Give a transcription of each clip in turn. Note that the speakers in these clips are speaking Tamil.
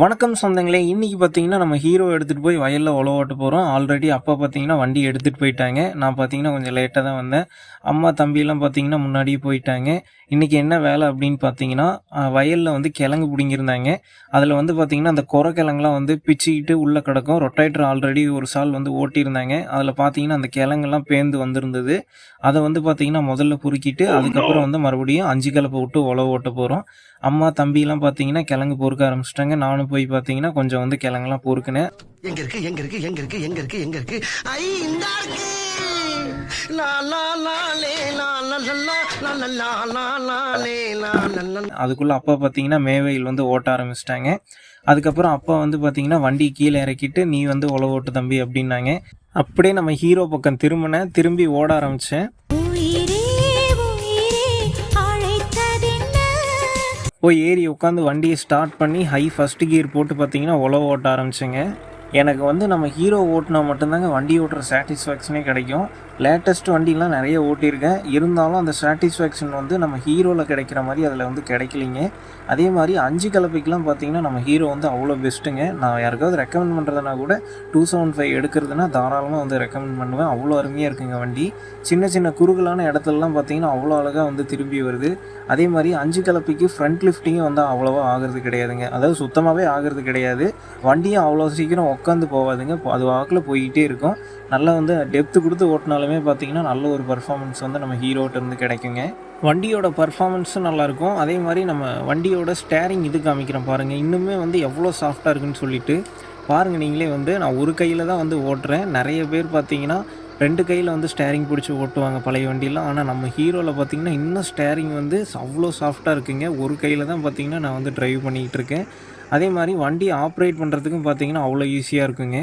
வணக்கம் சொந்தங்களே இன்றைக்கி பார்த்தீங்கன்னா நம்ம ஹீரோ எடுத்துகிட்டு போய் வயலில் உழவாட்டு போகிறோம் ஆல்ரெடி அப்பா பார்த்தீங்கன்னா வண்டி எடுத்துகிட்டு போயிட்டாங்க. நான் பார்த்தீங்கன்னா கொஞ்சம் லேட்டாக தான் வந்தேன். அம்மா தம்பியெல்லாம் பார்த்தீங்கன்னா முன்னாடியே போயிட்டாங்க. இன்றைக்கி என்ன வேலை அப்படின்னு பார்த்தீங்கன்னா வயலில் வந்து கிழங்கு பிடிங்கிருந்தாங்க. அதில் வந்து பார்த்தீங்கன்னா அந்த குறை கிழங்குலாம் வந்து பிச்சுக்கிட்டு உள்ளே கிடக்கும். ரொட்டேட்டர் ஆல்ரெடி ஒரு சால் வந்து ஓட்டியிருந்தாங்க. அதில் பார்த்தீங்கன்னா அந்த கிழங்கெல்லாம் பேந்து வந்திருந்தது. அதை வந்து பார்த்தீங்கன்னா முதல்ல பொறுக்கிட்டு அதுக்கப்புறம் வந்து மறுபடியும் அஞ்சு கலப்பை விட்டு உழவு ஓட்ட போகிறோம் அம்மா தம்பியெல்லாம் பார்த்தீங்கன்னா கிழங்கு பொறுக்க ஆரம்பிச்சிட்டாங்க. நானும் நானும் போய் பார்த்தீங்கன்னா கொஞ்சம் வந்து கிழங்கெல்லாம் பொறுக்குனேன் எங்க இருக்கு எங்க இருக்கு எங்க இருக்கு எங்க இருக்கு எங்க இருக்கு ஐ இந்த அதுக்குள்ள அப்பா பார்த்தீங்கன்னா மேவையில் வந்து ஓட்ட ஆரம்பிச்சிட்டாங்க அதுக்கப்புறம் அப்பா வந்து பார்த்தீங்கன்னா வண்டி கீழே இறக்கிட்டு நீ வந்து உழவு ஓட்டு தம்பி அப்படின்னாங்க அப்படியே நம்ம ஹீரோ பக்கம் திரும்பினேன் திரும்பி ஓட ஆரம்பித்தேன் போய் ஏறி உட்காந்து வண்டியை ஸ்டார்ட் பண்ணி ஹை ஃபஸ்ட் கியர் போட்டு பார்த்தீங்கன்னா உழவு ஓட்ட ஆரம்பிச்சேங்க. எனக்கு வந்து நம்ம ஹீரோ ஓட்டினா மட்டும்தாங்க வண்டி ஓட்டுற சாட்டிஸ்ஃபேக்ஷனே கிடைக்கும். லேட்டஸ்ட் வண்டிலாம் நிறைய ஓட்டியிருக்கேன். இருந்தாலும் அந்த சாட்டிஸ்ஃபேக்ஷன் வந்து நம்ம ஹீரோவில் கிடைக்கிற மாதிரி அதில் வந்து கிடைக்கலிங்க. அதே மாதிரி அஞ்சு கலப்பைக்கெலாம் பார்த்தீங்கன்னா நம்ம ஹீரோ வந்து அவ்வளோ பெஸ்ட்டுங்க. நான் யாருக்காவது ரெக்கமெண்ட் பண்ணுறதுனா கூட டூ செவன் ஃபைவ் எடுக்கிறதுனா தாராளமாக வந்து ரெக்கமெண்ட் பண்ணுவேன். அவ்வளோ அருமையாக இருக்குங்க வண்டி. சின்ன சின்ன குறுகலான இடத்துலலாம் பார்த்தீங்கன்னா அவ்வளோ அழகாக வந்து திரும்பி வருது. அதே மாதிரி அஞ்சு கலப்பைக்கு ஃப்ரண்ட் லிஃப்டிங்கும் வந்து அவ்வளோவா ஆகிறது கிடையாதுங்க. அதாவது சுத்தமாகவே ஆகிறது கிடையாது. வண்டியும் அவ்வளோ சீக்கிரம் உட்காந்து போகாதுங்க. அது வாக்கில் போய்கிட்டே இருக்கும். நல்லா வந்து டெப்த்து கொடுத்து ஓட்டினாலுமே பார்த்தீங்கன்னா நல்ல ஒரு பர்ஃபார்மன்ஸ் வந்து நம்ம ஹீரோட்டிருந்து கிடைக்குங்க. வண்டியோட பர்ஃபார்மன்ஸும் நல்லாயிருக்கும் அதே மாதிரி நம்ம வண்டியோட ஸ்டேரிங் இது காமிக்கிறோம் பாருங்கள் இன்னுமே வந்து எவ்வளோ சாஃப்டாக இருக்குன்னு சொல்லிட்டு பாருங்கள் நீங்களே வந்து நான் ஒரு கையில் தான் வந்து ஓட்டுறேன். நிறைய பேர் பார்த்தீங்கன்னா ரெண்டு கையில் வந்து ஸ்டேரிங் பிடிச்சி ஓட்டுவாங்க பழைய வண்டியெலாம் ஆனால் நம்ம ஹீரோவில் பார்த்தீங்கன்னா இன்னும் ஸ்டேரிங் வந்து அவ்வளோ சாஃப்டாக இருக்குங்க. ஒரு கையில் தான் பார்த்திங்கன்னா நான் வந்து டிரைவ் பண்ணிக்கிட்டு இருக்கேன். அதே மாதிரி வண்டி ஆப்ரேட் பண்ணுறதுக்கும் பார்த்தீங்கன்னா அவ்வளோ ஈஸியாக இருக்குங்க.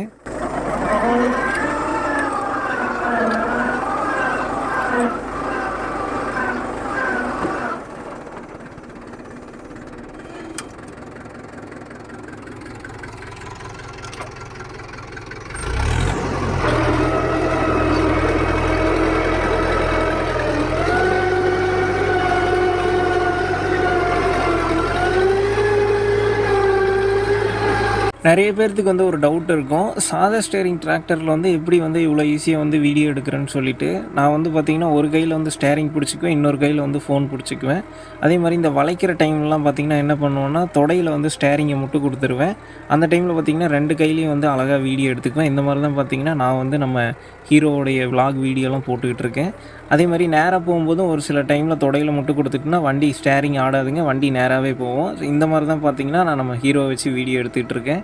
நிறைய பேர்த்துக்கு வந்து ஒரு டவுட் இருக்கும். சாதா ஸ்டேரிங் டிராக்டரில் வந்து எப்படி வந்து இவ்வளோ ஈஸியாக வந்து வீடியோ எடுக்கிறேன்னு சொல்லிட்டு நான் வந்து பார்த்திங்கன்னா ஒரு கையில் வந்து ஸ்டேரிங் பிடிச்சிக்குவேன் இன்னொரு கையில் வந்து ஃபோன் பிடிச்சிக்குவேன். அதே மாதிரி இந்த வளைக்கிற டைம்லாம் பார்த்திங்கன்னா என்ன பண்ணுவேன்னா தொடையில் வந்து ஸ்டேரிங்கை முட்டு கொடுத்துருவேன். அந்த டைமில் பார்த்திங்கன்னா ரெண்டு கையிலையும் வந்து அழகாக வீடியோ எடுத்துக்குவேன். இந்த மாதிரி தான் பார்த்திங்கன்னா நான் வந்து நம்ம ஹீரோவுடைய விலாக் வீடியோலாம் போட்டுக்கிட்டு இருக்கேன். அதே மாதிரி நேராக போகும்போதும் ஒரு சில டைமில் தொடையில் முட்டு கொடுத்துட்டுனா வண்டி ஸ்டேரிங் ஆடாதுங்க வண்டி நேராகவே போவோம் இந்த மாதிரி தான் பார்த்திங்கன்னா நான் நம்ம ஹீரோ வச்சு வீடியோ எடுத்துகிட்டு இருக்கேன்.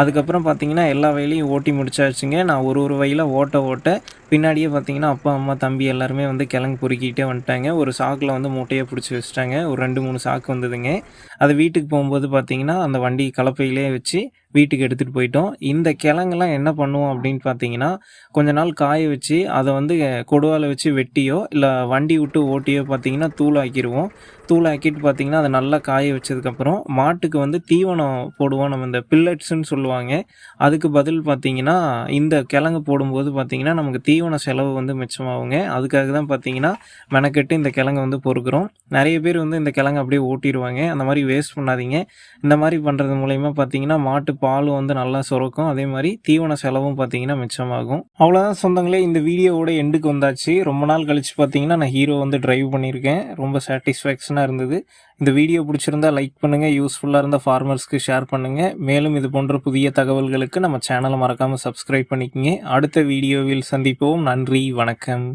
அதுக்கப்புறம் பார்த்தீங்கன்னா எல்லா வயலையும் ஓட்டி முடிச்சாச்சுங்க. நான் ஒரு ஒரு வயலில் ஓட்ட ஓட்ட பின்னாடியே பார்த்தீங்கன்னா அப்பா அம்மா தம்பி எல்லாருமே வந்து கிழங்கு பொறுக்கிட்டே வந்துட்டாங்க. ஒரு சாக்கில் வந்து மூட்டையை பிடிச்சி வச்சுட்டாங்க. ஒரு ரெண்டு மூணு சாக்கு வந்ததுங்க. அது வீட்டுக்கு போகும்போது பார்த்தீங்கன்னா அந்த வண்டி கலப்பையிலே வச்சு வீட்டுக்கு எடுத்துகிட்டு போயிட்டோம். இந்த கிழங்கெல்லாம் என்ன பண்ணுவோம் அப்படின்னு பார்த்தீங்கன்னா கொஞ்ச நாள் காய வச்சு அதை வந்து கொடுவால வச்சு வெட்டியோ இல்லை வண்டி விட்டு ஓட்டியோ பார்த்தீங்கன்னா தூளாக்கிடுவோம் தூளாக்கிட்டு பார்த்தீங்கன்னா அதை நல்லா காய வச்சதுக்கப்புறம் மாட்டுக்கு வந்து தீவனம் போடுவோம். நம்ம இந்த பில்லட்ஸுன்னு சொல்லுவோம். சொல்லுவாங்க. அதுக்கு பதில் பார்த்தீங்கன்னா இந்த கிழங்கு போடும்போது பார்த்தீங்கன்னா நமக்கு தீவன செலவு வந்து மிச்சமாகுங்க. அதுக்காக தான் பார்த்தீங்கன்னா மெனக்கெட்டு இந்த கிழங்கு வந்து பொறுக்கிறோம். நிறைய பேர் வந்து இந்த கிழங்கு அப்படியே ஓட்டிடுவாங்க. அந்த மாதிரி வேஸ்ட் பண்ணாதீங்க. இந்த மாதிரி பண்ணுறது மூலயமா பார்த்தீங்கன்னா மாட்டு பால் வந்து நல்லா சுரக்கும். அதே மாதிரி தீவன செலவும் பார்த்தீங்கன்னா மிச்சமாகும். அவ்வளோதான் சொந்தங்களே இந்த வீடியோவோட எண்டுக்கு வந்தாச்சு. ரொம்ப நாள் கழிச்சு பார்த்தீங்கன்னா நான் ஹீரோ வந்து டிரைவ் பண்ணியிருக்கேன். ரொம்ப சாட்டிஸ்ஃபேக்ஷனாக இருந்தது. இந்த வீடியோ பிடிச்சிருந்தா லைக் பண்ணுங்கள் யூஸ்ஃபுல்லாக இருந்த ஃபார்மர்ஸ்க்கு ஷேர் பண்ணுங்கள் மேலும் இது போன்ற புதிய தகவல்களுக்கு நம்ம சேனலை மறக்காமல் சப்ஸ்கிரைப் பண்ணிக்கங்க. அடுத்த வீடியோவில் சந்திப்போம். நன்றி வணக்கம்.